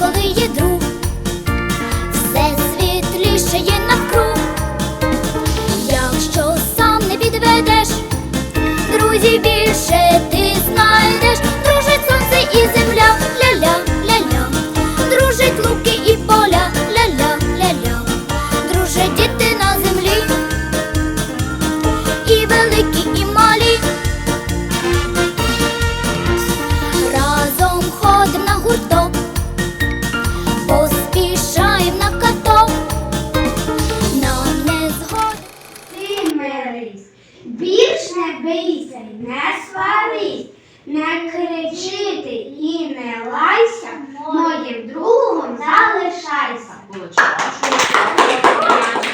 коли є друг, все світліше є навкруг, якщо сам не підведеш, друзів більше ти знайдеш, дружить сонце і земля, ля-ля, ля-ля, дружить луки і поля, ля-ля, ля-ля, дружать діти на землі. І великі. Більш не бийся не сварись, не кричити і не лайся, моїм другом залишайся. Кулачок,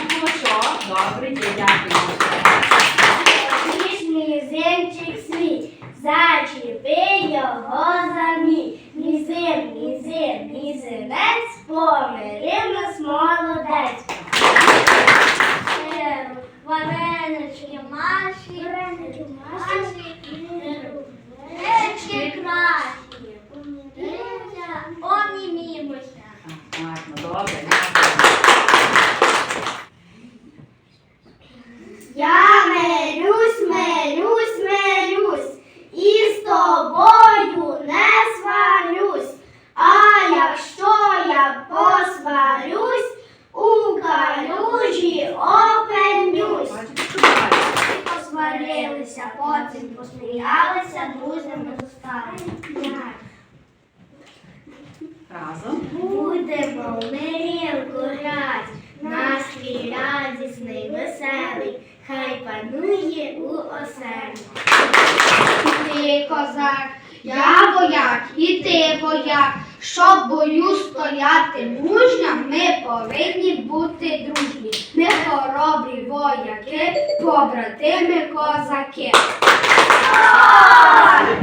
кулачок, добре, дякую. Зачепи його за мій. Нізин, нізин, нізинець, помири нас море. Гарно, ну добре. Посміялися, друзями зостали. Разом. Будемо в мирілку грать, настрій радісний, веселий, хай панує у оселі. Ти козак, я вояк, і ти вояк. Щоб бою стояти мужньо, ми повинні бути дружні. boia que, pobra teme coisa que. É.